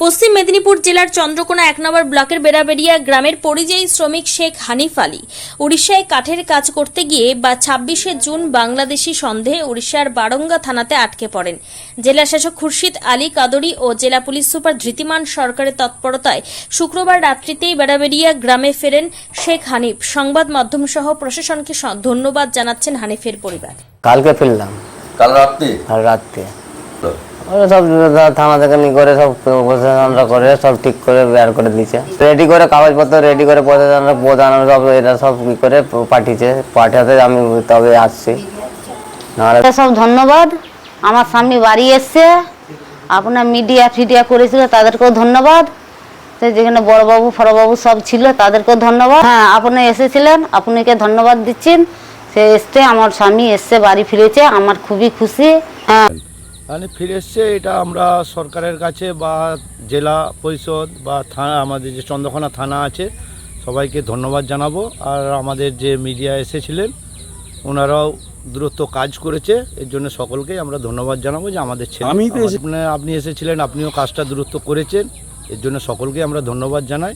পশ্চিম মেদিনীপুর জেলার চন্দ্রকোনা এক নম্বর ব্লকের বেড়াবেড়িয়া গ্রামের পরিযায়ী শ্রমিক শেখ হানিফ আলী উড়িষ্যায় কাঠের কাজ করতে গিয়ে বা ছাব্বিশে জুন বাংলাদেশি সন্দেহে উড়িষ্যার বারঙ্গা থানাতে আটকে পড়েন। জেলা শাসক খুরশিদ আলী কাদরি ও জেলা পুলিশ সুপার ধৃতিমান সরকারের তৎপরতায় শুক্রবার রাত্রিতেই বেড়াবেড়িয়া গ্রামে ফেরেন শেখ হানিফ। সংবাদ মাধ্যম সহ প্রশাসনকে ধন্যবাদ জানাচ্ছেন হানিফের পরিবার। কালকে ফিরলাম। কাল রাত্রে? আর রাত্রে। ওরা সব থানা থেকে নিয়ে করে সব প্রশাসনরা করে, সব ঠিক করে, বের করে দিচ্ছে রেডি করে কাগজপত্র রেডি করে প্রশাসনরা প্রধান সব এটা সব ই করে পাঠিয়েছে, পাঠাতে আমি তবে আসছি। সব ধন্যবাদ। আমার স্বামী বাড়ি এসছে। আপনার মিডিয়া ফিডিয়া করেছিল, তাদেরকেও ধন্যবাদ। যেখানে বড়বাবু ফরবাবু সব ছিল, তাদেরকেও ধন্যবাদ। হ্যাঁ আপনি এসেছিলেন, আপনাকে ধন্যবাদ দিচ্ছেন সে এসছে, আমার স্বামী এসছে, বাড়ি ফিরেছে, আমার খুবই খুশি। হ্যাঁ। মানে ফিরে এসছে এটা আমরা সরকারের কাছে বা জেলা পরিষদ বা থানা আমাদের যে চন্দ্রকোনা থানা আছে সবাইকে ধন্যবাদ জানাব। আর আমাদের যে মিডিয়া এসেছিলেন ওনারাও দূরত্ব কাজ করেছে এর জন্য সকলকেই আমরা ধন্যবাদ জানাব যে আমাদের ছেলে আমি তো আপনি- আপনি এসেছিলেন আপনিও কাজটা দূরত্ব করেছেন এর জন্য সকলকে আমরা ধন্যবাদ জানাই।